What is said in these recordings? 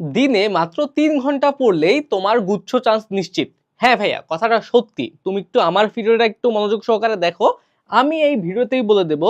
দিনে মাত্র তিন ঘণ্টা পড়লেই তোমার গুচ্ছ চান্স নিশ্চিত। হ্যাঁ ভাইয়া, কথাটা সত্যি। তুমি একটু আমার ভিডিওটা একটু মনোযোগ সহকারে দেখো। আমি এই ভিডিওতেই বলে দেব,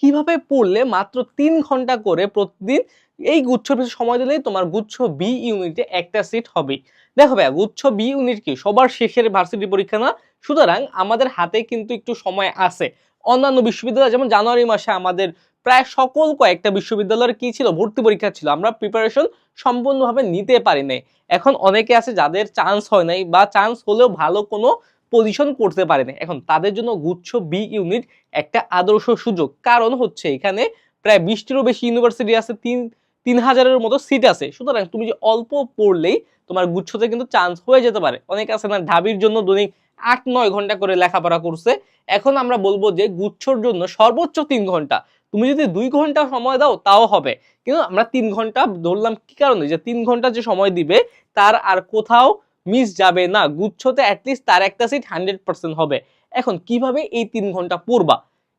কীভাবে পড়লে মাত্র তিন ঘণ্টা করে প্রতিদিন এই গুচ্ছ পিছু সময় দিলেই তোমার গুচ্ছ বি ইউনিটে একটা সিট হবে। দেখো ভাইয়া, গুচ্ছ বি ইউনিট কি? সবার শেষের ভার্সিটি পরীক্ষা না? সুতরাং আমাদের হাতে কিন্তু একটু সময় আছে। অন্যান্য বিশ্ববিদ্যালয়, যেমন জানুয়ারি মাসে আমাদের প্রায় সকল কয়েকটা বিশ্ববিদ্যালয়ের কি ছিল? ভর্তি পরীক্ষা ছিল। আমরা প্রিপারেশন সম্পূর্ণভাবে নিতে পারি নাই। এখন অনেকে আছে যাদের চান্স হয় নাই বা চান্স হলেও ভালো কোনো পজিশন করতে পারে না এখন তাদের জন্য গুচ্ছ বি ইউনিট একটা আদর্শ সুযোগ। কারণ হচ্ছে এখানে প্রায় বিশটিরও বেশি ইউনিভার্সিটি আছে, তিন তিন হাজারের মতো সিট আছে। সুতরাং তুমি যে অল্প পড়লেই তোমার গুচ্ছতে কিন্তু চান্স হয়ে যেতে পারে। অনেকে আছে না, ঢাবির জন্য দৈনিক আট, নয় ঘণ্টা করে লেখাপড়া করছে। এখন আমরা বলব যে গুচ্ছর জন্য সর্বোচ্চ তিন ঘণ্টা। তুমি যদি দুই ঘণ্টা সময় দাও, তাও হবে। কিন্তু আমরা তিন ঘণ্টা ধরলাম কি কারণে? যে তিন ঘণ্টা যে সময় দিবে, তার আর কোথাও মিস যাবে না। গুচ্ছতে অ্যাটলিস্ট তার একটা সিট হান্ড্রেড পার্সেন্ট হবে। এখন কীভাবে এই তিন ঘণ্টা পড়বা?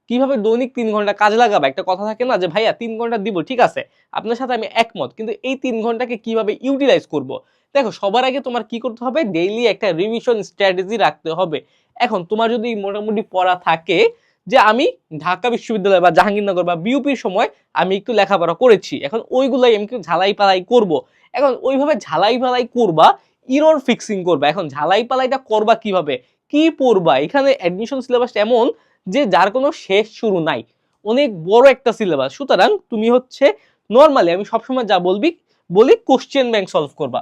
কীভাবে দৈনিক তিন ঘণ্টা কাজে লাগাবে? একটা কথা থাকে না যে, ভাইয়া, তিন ঘণ্টা দিব, ঠিক আছে। আপনার সাথে আমি একমত। কিন্তু এই তিন ঘন্টাকে কীভাবে ইউটিলাইজ করব? দেখো, সবার আগে তোমার কি করতে হবে? ডেইলি একটা রিভিশন স্ট্র্যাটেজি রাখতে হবে। এখন তোমার যদি মোটামুটি পড়া থাকে যে আমি ঢাকা বিশ্ববিদ্যালয় বা জাহাঙ্গীরনগর বা বিউপির সময় আমি একটু লেখাপড়া করেছি। এখন ওইগুলাই আমি একটু ঝালাই পালাই করব। এখন ওইভাবে ঝালাই পালাই করবা ইরোর ফিক্সিং করবা। এখন ঝালাই পালাইটা করবা কীভাবে? কি পড়বা? এখানে অ্যাডমিশন সিলেবাস এমন যে যার কোনো শেষ শুরু নাই। অনেক বড় একটা সিলেবাস সুতরাং তুমি হচ্ছে নর্মালি আমি সবসময় যা বলবি, বলি কোশ্চেন ব্যাংক সলভ করবা।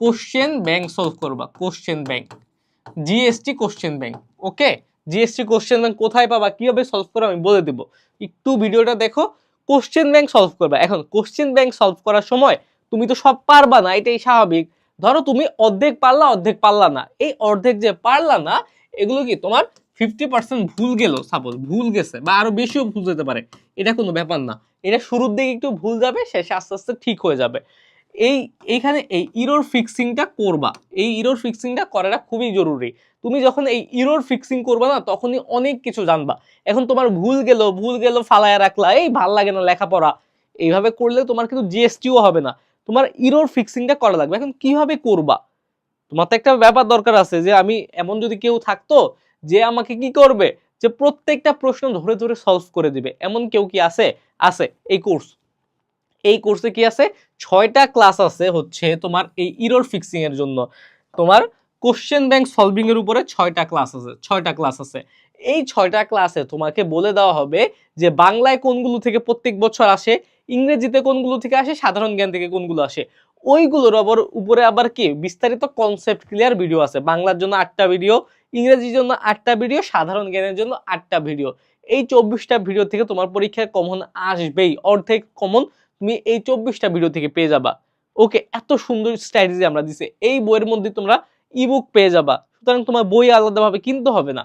কোশ্চেন ব্যাংক সলভ করবা। Question bank GST question bank okay GST question bank কোথায় পাবা, কীভাবে সলভ করো আমি বলে দেবো। একটু ভিডিওটা দেখো কোশ্চেন ব্যাংক সলভ করবা। এখন কোশ্চেন ব্যাংক সলভ করার সময় তুমি তো সব পারবা না, এটাই স্বাভাবিক। ধরো তুমি অর্ধেক পারলা অর্ধেক পারলা না। এই অর্ধেক যে পারলা না, এগুলো কি তোমার ফিফটি পার্সেন্ট ভুল গেল সাপোজ ভুল গেছে বা আরও বেশিও ভুল যেতে পারে। এটা কোনো ব্যাপার না। এটা শুরুর দিকে একটু ভুল যাবে, শেষে আস্তে আস্তে ঠিক হয়ে যাবে। এই, এইখানে এই ইরোর ফিক্সিংটা করবা। এই ইরোর ফিক্সিংটা করাটা খুবই জরুরি। তুমি যখন এই ইরোর ফিক্সিং করবা না, তখনই অনেক কিছু জানবা। এখন তোমার ভুল গেল ভুল গেল ফালায়া রাখলা, এই ভালো লাগে না লেখাপড়া। এইভাবে করলে তোমার কিন্তু জিএসটিও হবে না। তোমার ইরোর ফিক্সিংটা করা লাগবে। এখন কীভাবে করবা? তোমার তো একটা ব্যাপার দরকার আছে যে, আমি এমন যদি কেউ থাকতো যে, আমাকে কি করবে? যে, প্রত্যেকটা প্রশ্ন ধরে ধরে সলভ করে দিবে। এমন কেউ কি আছে? আছে। এই কোর্স এই কোর্সে কি আছে? ছয়টা ক্লাস আছে হচ্ছে তোমার এই ইরোর ফিক্সিং এর জন্য। তোমার কোশ্চেন ব্যাংক সলভিং এর উপরে ছয়টা ক্লাস আছে, ছয়টা ক্লাস আছে। এই ছয়টা ক্লাসে তোমাকে বলে দেওয়া হবে যে বাংলায় কোনগুলো থেকে প্রত্যেক বছর আসে, ইংরেজিতে কোনগুলো থেকে আসে, সাধারণ জ্ঞান থেকে কোনগুলো আসে। ওইগুলোর আবার উপরে আবার কি? বিস্তারিত কনসেপ্ট ক্লিয়ার ভিডিও আছে। বাংলার জন্য আটটা ভিডিও ইংরেজির জন্য আটটা ভিডিও সাধারণ জ্ঞানের জন্য আটটা ভিডিও এই চব্বিশটা ভিডিও থেকে তোমার পরীক্ষায় কমন আসবেই, অর্ধেক কমন তুমি এই চব্বিশটা ভিডিও থেকে পেয়ে যাবা। ওকে, এত সুন্দর স্ট্র্যাটেজি আমরা দিছি। এই বইয়ের মধ্যে তোমরা ইবুক পেয়ে যাবা। সুতরাং তোমার বই আলাদাভাবে কিনতে হবে না।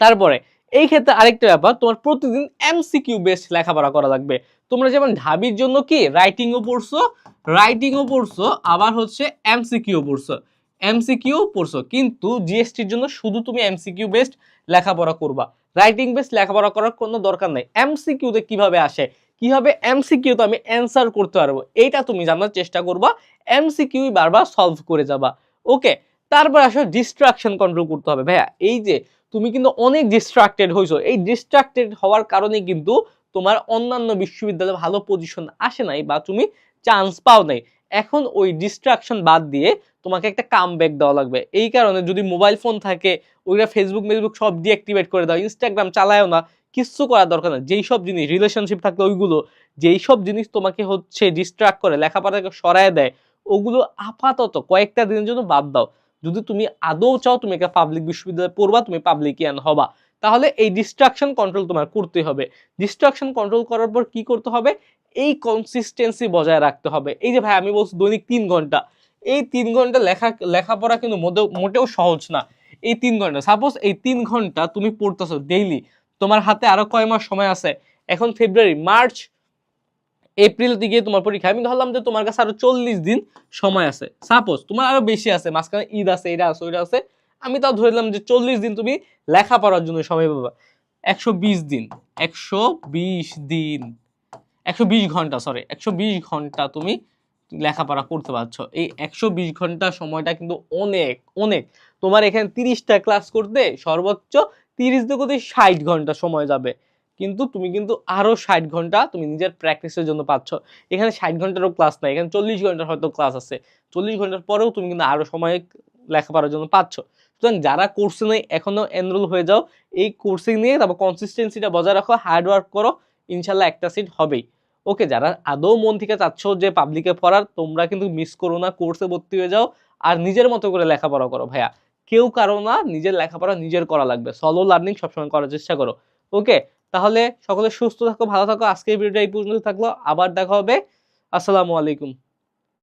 তারপরে, এই ক্ষেত্রে আরেকটা ব্যাপার, তোমার প্রতিদিন এমসিকিউ বেসড লেখাপড়া করা লাগবে। তোমরা যেমন ঢাবির জন্য কি রাইটিংও পড়ছো রাইটিংও পড়ছো, আবার হচ্ছে এমসিকিউ পড়ছো। এমসিকিউ পড়ছো, কিন্তু জিএসটির জন্য শুধু তুমি এমসিকিউ বেসড লেখাপড়া করবা। রাইটিং বেসড লেখাপড়া করার কোনো দরকার নাই। এমসিকিউতে কীভাবে আসে? কীভাবে এমসিকিউ তো আমি অ্যান্সার করতে পারব? এইটা তুমি জানার চেষ্টা করবা। এমসিকিউ বারবার সলভ করে যাবা। ওকে তারপর আসো ডিস্ট্রাকশন কন্ট্রোল করতে হবে। ভাইয়া, এই যে তুমি কিন্তু অনেক ডিস্ট্রাক্টেড হয়েছো এই ডিস্ট্রাক্টেড হওয়ার কারণে কিন্তু তোমার অন্যান্য বিশ্ববিদ্যালয়ে ভালো পজিশন আসে নাই বা তুমি চান্স পাও নাই। এখন ওই ডিস্ট্রাকশন বাদ দিয়ে তোমাকে একটা কাম ব্যাক দেওয়া লাগবে। এই কারণে যদি মোবাইল ফোন থাকে, ওইটা ফেসবুক মেসবুক সব ডিঅ্যাক্টিভেট করে দাও। ইনস্টাগ্রাম চালায়ও না। কিচ্ছু করার দরকার নেই। যেই সব জিনিস রিলেশনশিপ থাকলে ওইগুলো, যেই সব জিনিস তোমাকে হচ্ছে ডিস্ট্রাক্ট করে, লেখাপড়াকে সরায় দেয়, ওগুলো আপাতত কয়েকটা দিনের জন্য বাদ দাও। যদি তুমি আদৌ চাও তুমি একটা পাবলিক বিশ্ববিদ্যালয়ে পড়বা, তুমি পাবলিকিয়ান হবা, তাহলে এই ডিস্ট্রাকশন কন্ট্রোল তোমার করতে হবে। ডিস্ট্রাকশন কন্ট্রোল করার পর কি করতে হবে? এই কনসিস্টেন্সি বজায় রাখতে হবে। এই যে ভাই আমি বলছি দৈনিক তিন ঘণ্টা, এই তিন ঘণ্টা লেখা, লেখাপড়া কিন্তু মোটেও সহজ না। এই তিন ঘণ্টা সাপোজ এই তিন ঘণ্টা তুমি পড়তেছো ডেইলি তোমার হাতে আরও কয় মাস সময় আছে? এখন ফেব্রুয়ারি মার্চ এপ্রিল দিকে তোমার পরীক্ষা। আমি ধরলাম যে তোমার কাছে আরও চল্লিশ দিন সময় আছে। সাপোজ তোমার আরও বেশি আছে, মাঝখানে ঈদ আছে, এটা আছে, ওইটা আছে। আমি তাও ধরে ধরলাম যে চল্লিশ দিন তুমি লেখাপড়ার জন্য সময় পাবা। একশো বিশ দিন। একশো বিশ দিন। একশো বিশ ঘণ্টা সরি একশো বিশ ঘণ্টা তুমি লেখাপড়া করতে পারছ। এই একশো বিশ ঘণ্টা সময়টা কিন্তু অনেক অনেক। তোমার এখানে তিরিশটা ক্লাস করতে সর্বোচ্চ তিরিশ থেকে ষাট ঘণ্টা সময় যাবে। কিন্তু তুমি কিন্তু আরও ষাট ঘণ্টা তুমি নিজের প্র্যাকটিসের জন্য পাচ্ছ। এখানে ষাট ঘন্টারও ক্লাস নাই, এখানে চল্লিশ ঘণ্টার হয়তো ক্লাস আছে। চল্লিশ ঘণ্টার পরেও তুমি কিন্তু আরও সময় লেখাপড়ার জন্য পাচ্ছ। সুতরাং যারা কোর্সে নেই, এখনও এনরোল হয়ে যাও। এই কোর্সিং নিয়ে তারপর কনসিস্টেন্সিটা বজায় রাখো হার্ড ওয়ার্ক করো, ইনশাল্লাহ একটা সিট হবেই। ওকে যারা আদৌ মন থেকে চাচ্ছ যে পাবলিকে পড়ার, তোমরা কিন্তু মিস করো না কোর্সে ভর্তি হয়ে যাও। আর নিজের মতো করে লেখাপড়া করো, ভাইয়া। কেউ কারও না নিজের লেখাপড়া নিজের করা লাগবে। সলো লার্নিং সবসময় করার চেষ্টা করো। ওকে তাহলে সকলে সুস্থ থাকো, ভালো থাকো। আজকের ভিডিওটা এই পর্যন্ত থাকল। আবার দেখা হবে। আসসালামু আলাইকুম।